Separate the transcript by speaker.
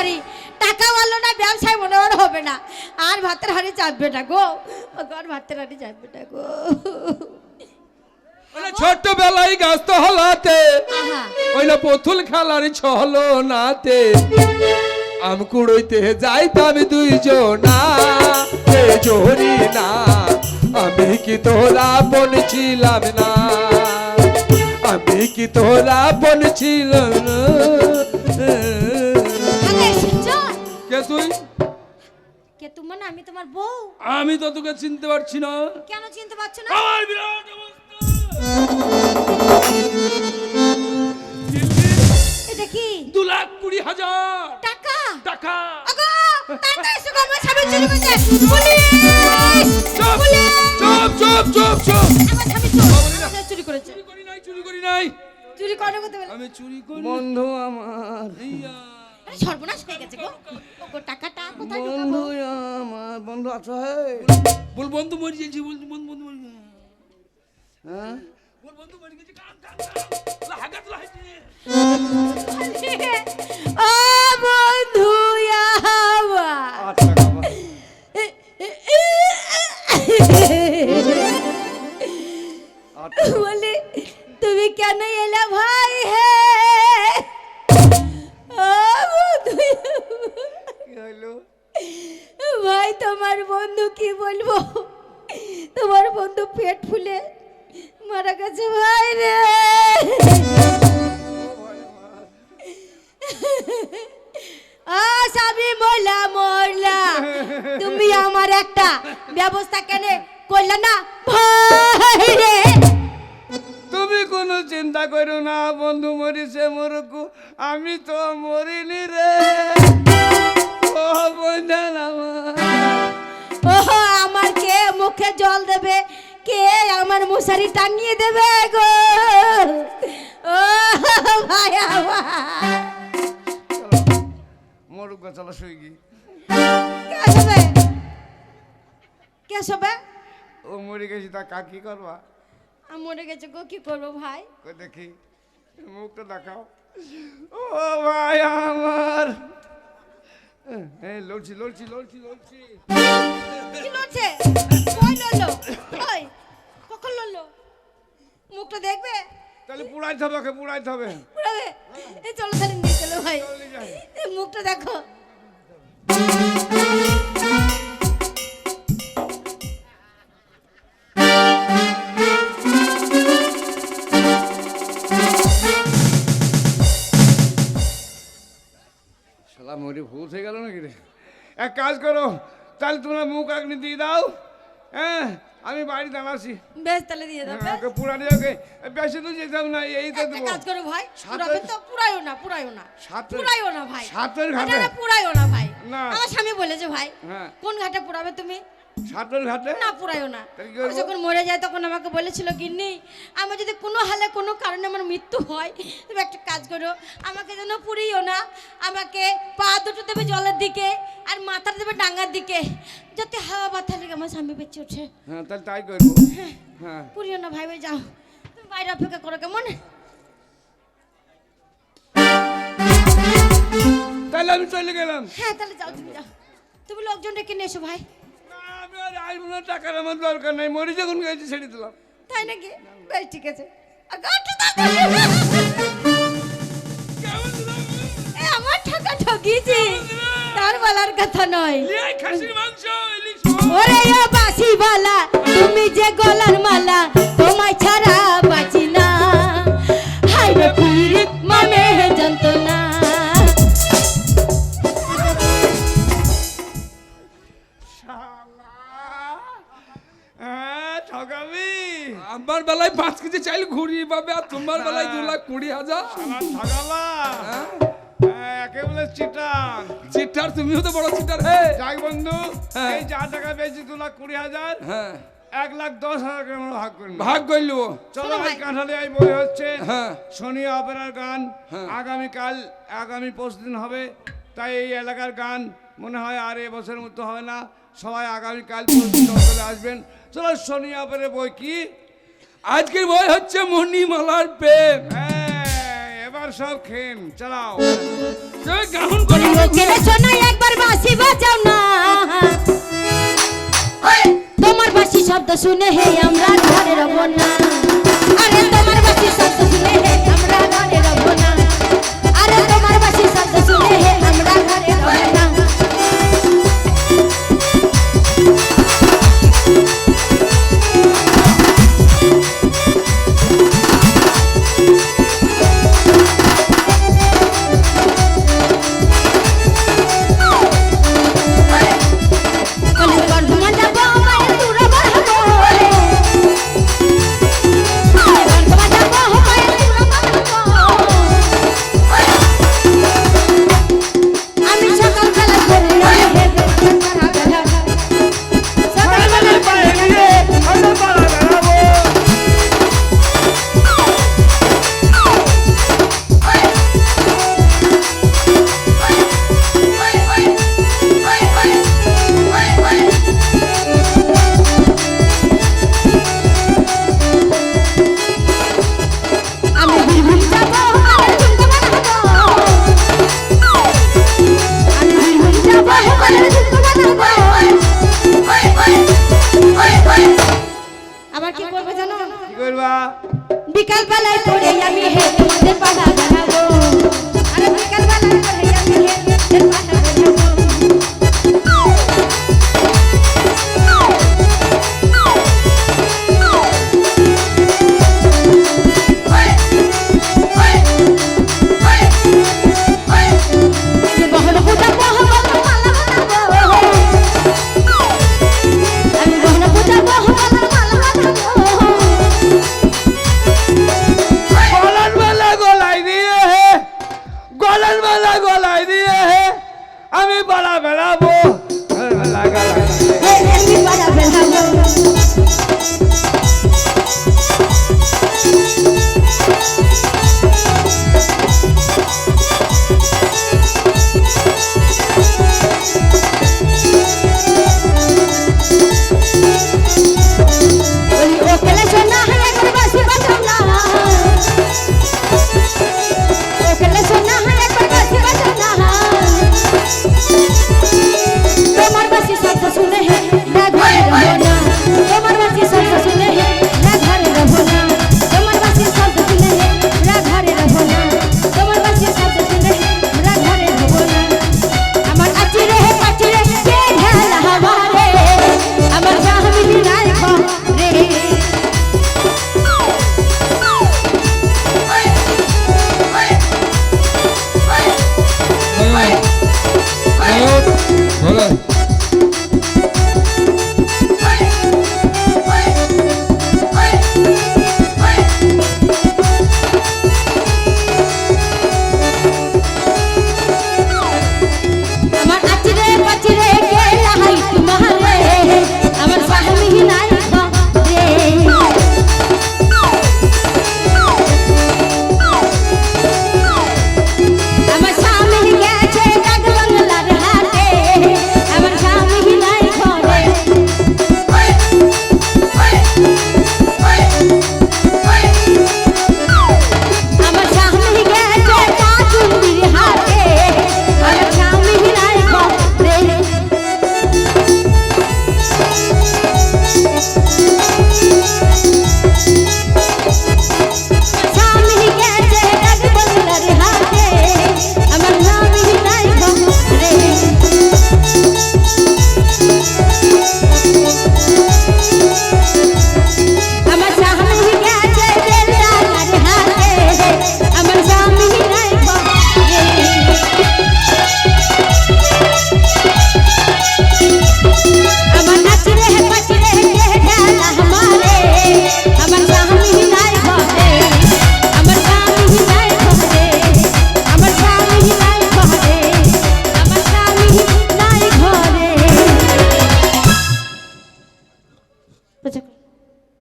Speaker 1: বাড়ি টাকা বলল না ব্যবসায় মনে মনে হবে না। আর ভাতের হাড়ি চাপবে না গো। আর ভাতের হাড়ি চাপবে না গো।
Speaker 2: ছোট্টবেলায় গাছ তো হলাতে
Speaker 1: আহা।
Speaker 2: ওইলা পুতুল খেলার ছলো নাতে। আম কুড়ইতে যাইতাম দুইজনা জোরি না আমি কি তোরা বোন ছিলাম না। আমি কি তোরা বোন ছিলাম না। তুই
Speaker 1: কে তোমার না আমি তোমার বউ।
Speaker 2: আমি তো তোকে চিনতে পারছি না।
Speaker 1: কেন চিনতে পারছ না?
Speaker 2: আমার বিরাট অবস্থা।
Speaker 1: এটা কি?
Speaker 2: দু লাখ কুড়ি হাজার।
Speaker 1: টাকা?
Speaker 2: টাকা।
Speaker 1: আগো তাড়াতাড়ি এসো গো, আমার স্বামী চুরি করেছে পুলিশ!
Speaker 2: চুপ চুপ চুপ চুপ চুপ।
Speaker 1: আমার স্বামী চোর আমার স্বামী চুরি করেছে।
Speaker 2: চুরি করি নাই চুরি করি নাই।
Speaker 1: চুরি করে করতে বলে
Speaker 2: আমি চুরি করি।
Speaker 3: বন্ধু আমার।
Speaker 1: আরে সর্বনাশ হয়ে গেছে গো। ও গো টাকাটা কোথায়
Speaker 3: বন্ধু আমার বন্ধু আছো হে।
Speaker 2: বল বন্ধু মরে গেছি বল বন্ধু বন্ধু মরে গেছে।
Speaker 3: হ্যাঁ?
Speaker 2: বল বন্ধু মরে গেছি কাম কাম।
Speaker 1: বন্ধু
Speaker 3: কি
Speaker 1: বলব? তোমার বন্ধু পেট ফুলে মারা গেছে, ভাই রে। ও স্বামী মরলা তুমি আমার একটা ব্যবস্থা কেন করলে না রে?
Speaker 3: তুমি কোনো চিন্তা করো না, বন্ধু মরিছে মরুকু। আমি তো মরিনি রে। ও বন্ধন আমার।
Speaker 1: ওহো আমার কে মুখে জল দেবে? কে আমার মশারি টাঙিয়ে দেবে গো? ও ভাই
Speaker 3: মরুক চলো শুই গি
Speaker 1: কে শোবে কে
Speaker 3: ও মরে গেছি তা কা কি করবা?
Speaker 1: আমি মরে গেছে গো কি করব ভাই?
Speaker 3: কই দেখি মুখটা দেখাও। ও ভাই আমার। এই লড়ছি লড়ছি লড়ছি লড়ছি
Speaker 1: কি লড়ছে? কই লড়লো? কই? কখন লড়লো? মুখটা দেখবে?
Speaker 3: তাহলে পুড়াইতে হবে ওকে পুড়াইতে হবে।
Speaker 1: পুরাবে এই চলো তাহলে নিয়ে চলো ভাই। মুখটা দেখো।
Speaker 3: শালা মরি ভুল হয়ে গেল নাকি রে? এক কাজ করো তাহলে তোমরা মুখ আগনি দিয়ে দাও হ্যাঁ? আমি বাড়ি দাঁড়াচ্ছি
Speaker 1: বেশ তাহলে দিয়ে দাও বেশ।
Speaker 3: ওকে পুরানি ওকে। বেশি তো যেতাম না এই তো দেবো।
Speaker 1: কাজ করো ভাই পুরাবে তো পুরাইও না পুরাইও না। পুরাইও না ভাই।
Speaker 3: সাতের ঘাটে।
Speaker 1: পুরাইও না ভাই।
Speaker 3: না।
Speaker 1: আমার স্বামী বলেছে ভাই
Speaker 3: হ্যাঁ।
Speaker 1: কোন ঘাটে পুরাবে তুমি?
Speaker 3: ঘাটে
Speaker 1: না পুরাইও না? যখন মরে যায় তখন আমাকে বলেছিল গিন্নি আমার যদি কোনো হালে কোনো কারণে আমার মৃত্যু হয় তুমি একটা কাজ করো আমাকে যেন পুরিও না আমাকে পা দুটো দেবে জলের দিকে আর মাথা দেবে ডাঙ্গার দিকে যাতে হাওয়া বাতাস লেগে আমার স্বামী বেঁচে ওঠে।
Speaker 3: হ্যাঁ তাহলে তাই করব। হ্যাঁ
Speaker 1: পুরিও না ভাই ভাই যাও। তুমি বাইরে অপেক্ষা করো কেমন?
Speaker 3: তাহলে আমি চলে গেলাম।
Speaker 1: হ্যাঁ তাহলে যাও তুমি যাও। তুমি লোকজন ডেকে নিয়ে এসো ভাই।
Speaker 3: আমি আর আসব না টাকার আমার দরকার নাই মরি যখন গেছি ছেড়ে দিলাম।
Speaker 1: তাই নাকি? বেশ ঠিক আছে। আমার টাকা ঠকিয়েছি। তার বলার কথা নয়। ওরে বাসিওয়ালা তুমি যে গলার মালা তোমায় ছাড়া বাঁচি
Speaker 2: পাবে আর তোমার বেলায় দু লাখ কুড়ি হাজার?
Speaker 3: আমার ঠকালা হ্যাঁ, একে বলে চিটান
Speaker 2: চিটার তুমিও তো বড় চিটার হে।
Speaker 3: যাই বন্ধু
Speaker 2: হ্যাঁ।
Speaker 3: এই যা টাকা পেয়েছি দু লাখ কুড়ি হাজার
Speaker 2: হ্যাঁ।
Speaker 3: এক লাখ দশ হাজার করে আমরা ভাগ করি
Speaker 2: ভাগ করল
Speaker 3: চলো ভাই। কাঁঠালে এই বই হচ্ছে।
Speaker 2: হ্যাঁ।
Speaker 3: শনি অপেরার গান।
Speaker 2: হ্যাঁ।
Speaker 3: আগামীকাল আগামী পরশু দিন হবে। তাই এই এলাকার গান মনে হয় আর এবছরের মতো হবে না। সবাই আগামীকাল পরশু চলে আসবেন। চলো শনি অপেরার বই কি?
Speaker 2: আজকের বই হচ্ছে মণিমালার প্রেম।
Speaker 3: হ্যাঁ, এবার সব খেন চালাও।
Speaker 2: গাউন করে
Speaker 1: একবার বাসি বাজাও না। তোমার বাসি শব্দ শুনে হে আমরা ঘরে রব না আরে তোমার বাসি শব্দ শুনে হে ছোটবেলায় পড়ে আমি হেঁটে আমি
Speaker 3: পালা ফেলাবো। লাগা লাগা